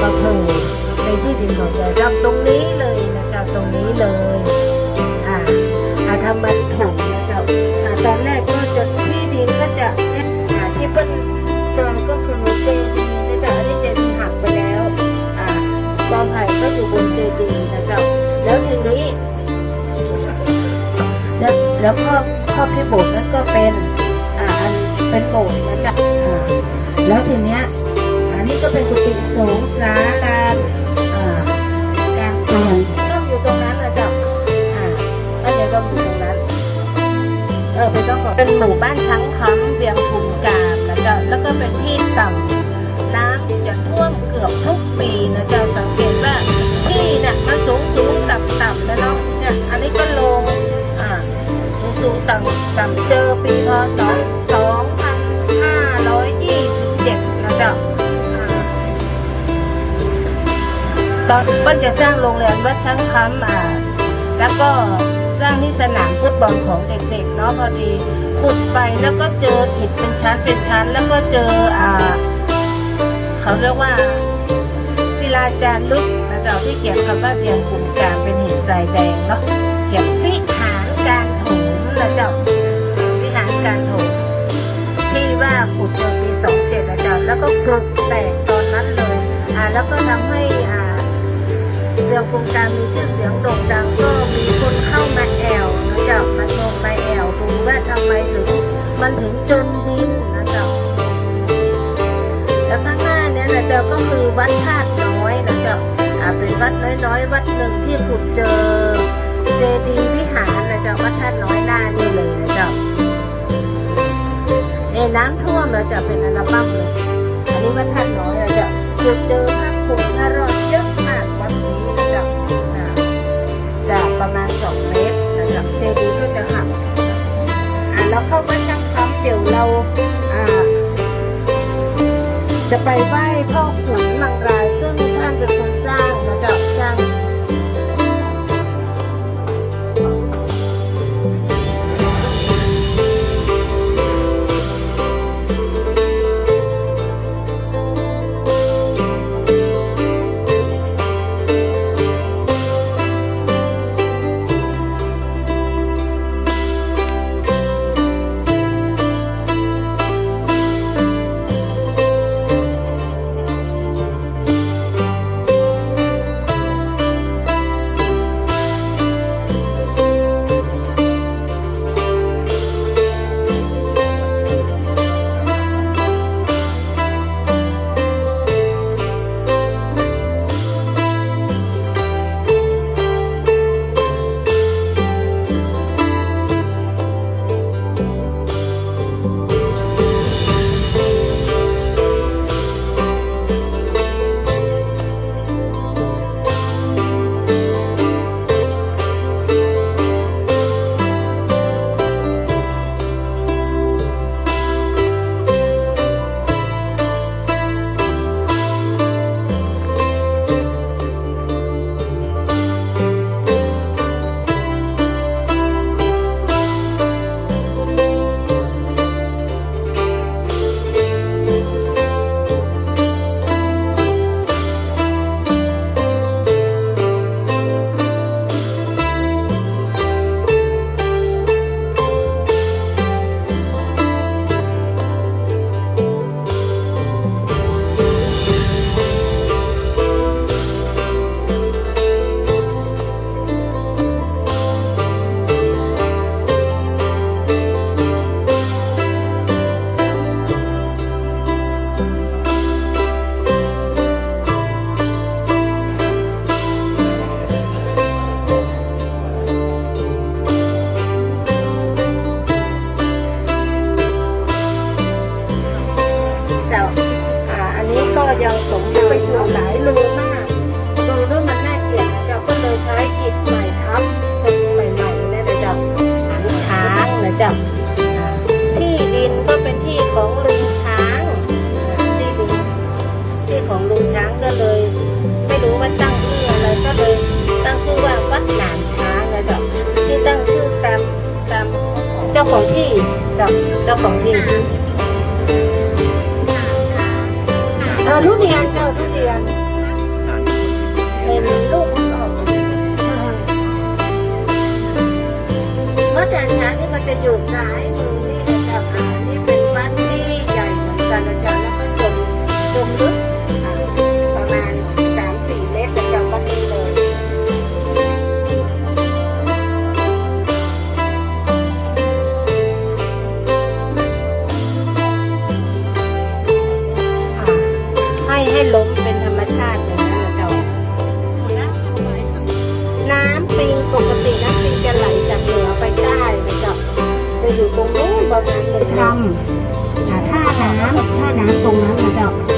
มาเพิ่มในที่ดินของยายรำตรงนี้เลยนะเจ้าตรงนี้เลยอ่าอาทำมันถูกนะเจ้าอ่าตอนแรกก็จะที่ดินก็จะเอ๊ะอ่าที่เป็นจองก็คือเจดีนะเจ้าอันนี้เจดีหักไปแล้วอ่ากอไผ่ก็อยู่บนเจดีนะเจ้าแล้วทีนี้แล้วแล้วครอบครอบที่โบสถ์นั้นก็เป็นอ่าอันเป็นโบสถ์นะจ๊ะอ่าแล้วทีเนี้ย ก็เป็นกุฏิสงฆ์สาการอ่าการอ่านต้องอยู่ตรงนั้นนะจ๊ะอ่าก็เดี๋ยวก็อยู่ตรงนั้น เออเป็นเจ้องเป็นหมู่บ้านช้างค้ำเวียงภูมิกามนะจ๊ะแล้วก็เป็นที่ต่ำน้ำจะท่วมเกือบทุกปีนะจ๊ะสังเกตว่าที่เนี่ยมันสูงสูงต่ำต่ำนะเนาะเนี่ยอันนี้ก็ลงอ่าสูงสูงต่ำต่ำเจอปีพศ ตอนเปิ้นจะสร้างโรงแรมวัดช้างคำอ่าแล้วก็สร้างที่สนามฟุตบอลของเด็กๆเนาะพอดีขุดไปแล้วก็เจออิฐเป็นชั้นเป็นชั้น แล้วก็เจออ่า เขาเรียกว่าศิลาจารึกนะจ๊ะที่เขียนคำว่าเรียงกลุ่มการเป็นหินทรายแดงเนาะเขียนวิหารการโถมนะเจ้าวิหารการโถมที่ว่าขุดเมื่อปีสองเจ็ดนะเจ้าแล้วก็ปลุกแตกตอนนั้นเลย อ่า แล้วก็ทำให้อ่า รื่องโครงการมีชื่อเสียงโด่งดังก็มีคนเข้ามาแอวนะเจ้ามาชมมาแอวดูว่าทำไมถึงมันถึงจนดินนะเจ้าแล้วข้างหน้าเนี้ยนะเจ้าก็คือวัดธาตุน้อยนะเจ้าอ่าเป็นวัดน้อยๆ วัดหนึ่งที่ขุดเจอเจดีย์วิหารนะเจ้าวัดท่านน้อยหน้านี่เลยนะเจ้าเอ้น้ำท่วมแล้วจะเป็นอัลบั้มเลยอันนี้วัดท่านน้อยนะเจ้าจุดเจอ ดี๋ยวเราจะไปไหว้พ่อขุนมังรายซึ่งท่านเป็นคนสร้างนะเจ้าสร้าง ยังสมบูรณ์อยู่หลายรูมากดูแล้วมันน่าเกลียดเจ้าก็เลยใช้อิฐใหม่ทับเป็นใหม่ๆนะนะเจ้าช้างนะเจ้าที่ดินก็เป็นที่ของลุงช้างที่ดินที่ของลุงช้างก็เลย ไม่รู้ว่าตั้งชื่ออะไรก็เลยตั้งชื่อว่าวัดหนานช้างนะเจ้าที่ตั้งชื่อตามตามเจ้าของที่เจ้าเจ้าของที่ อทุเรียนเจอทุเรียนเป็นลูกมันออเพราะแต่งงางนี่มันจะอยู่ซ้า ประมาณหนึ่งกรัมถ้าน้ำถ้าน้ำตรงนั้นนะจ้า